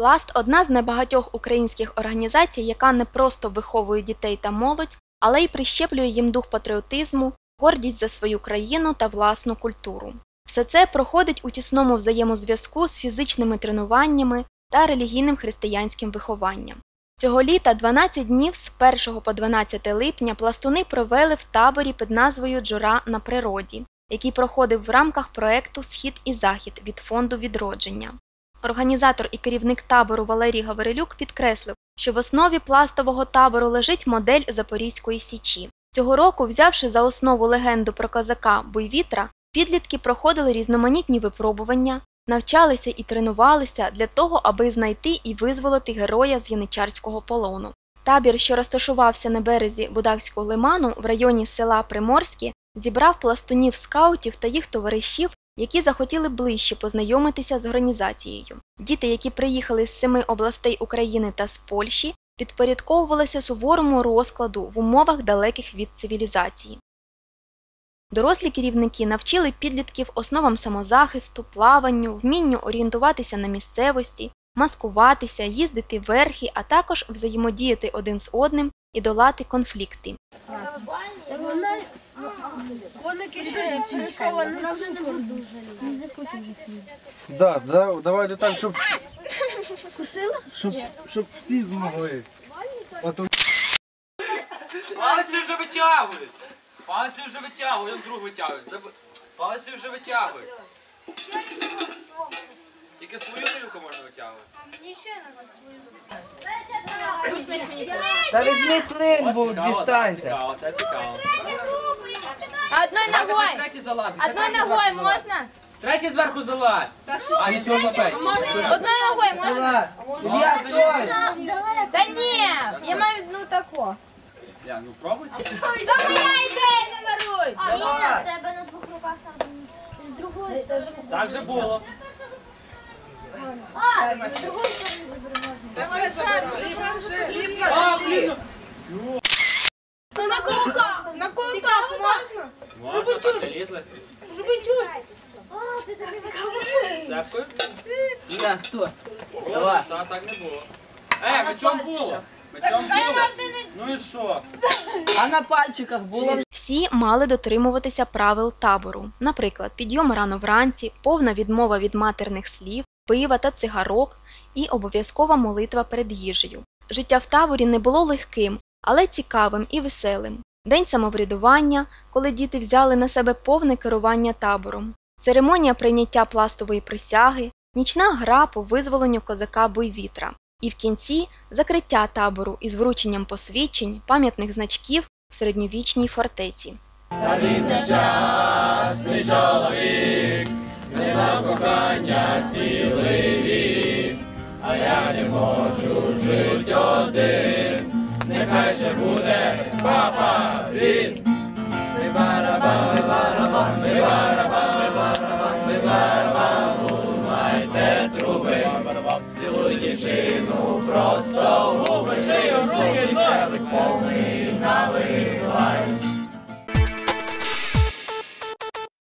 Пласт одна з небагатьох українських організацій, яка не просто виховує дітей та молодь, але й прищеплює їм дух патріотизму, гордість за свою країну та власну культуру. Все це проходить у тісному взаємозв'язку з фізичними тренуваннями та релігійним християнським вихованням. Цього літа 12 днів з 1 по 12 липня пластуни провели в таборі під назвою Джура на природі, який проходив в рамках проекту Схід і Захід від фонду відродження. Організатор і керівник табору Валерій Гаврилюк підкреслив, що в основі пластового табору лежить модель Запорізької січі. Цього року, взявши за основу легенду про козака Буйвітра, підлітки проходили різноманітні випробування, навчалися і тренувалися для того, аби знайти і визволити героя з яничарського полону. Табір, що розташувався на березі Будакського лиману в районі села Приморське, зібрав пластунів скаутів та їх товаришів, які захотіли ближче познайомитися з організацією. Діти, які приїхали з семи областей України та з Польщі, підпорядковувалися суворому розкладу в умовах далеких від цивілізації. Дорослі керівники навчили підлітків основам самозахисту, плаванню, вмінню орієнтуватися на місцевості, маскуватися, їздити верхи, а також взаємодіяти один з одним і долати конфлікти. Вони ще пересований цукор. Да, да, давайте так, щоб. Щоб, щоб всі змогли. А то вже витягують. Палиці вже витягують, як друг витягують. Заб- вже витягують. Тільки свою тарілку можна витягувати. Та візьміть клинбу, Цікаво, так, дістаньте. цікаво, це цікаво. Одной Давайте ногой. третій залазить. Одной ногой зверху залазь. можно? Третій зверху залазь. А не цього бей. Одной ногой можно? Клас. Стой! Да нет, я маю ну тако. Я, ну пробуй. Да моя ідея не воруй. А ні, в тебе на двох руках там з другої сторони. Так вже було. А, з другої сторони забери можна. А, блін. На кулаках, на кулаках можна. Можна, не лізли. А, ти так Цепкою? На, стой. Давай. Та так не було. Е, мечом було. Мечом було. Ну і що? А на пальчиках було Всі мали дотримуватися правил табору, наприклад, підйом рано вранці, повна відмова від матерних слів, пива та цигарок і обов'язкова молитва перед їжею. Життя в таборі не було легким, але цікавим і веселим. День самоврядування, коли діти взяли на себе повне керування табором, церемонія прийняття пластової присяги, нічна гра по визволенню козака Буйвітра. І в кінці закриття табору із врученням посвідчень, пам'ятних значків в середньовічній фортеці нехай же буде папа він. Ми барабан, ми барабан, ми барабан, ми барабан, ми барабан, лунайте труби, цілуй дівчину, просто губи, шию, руки, келик повний.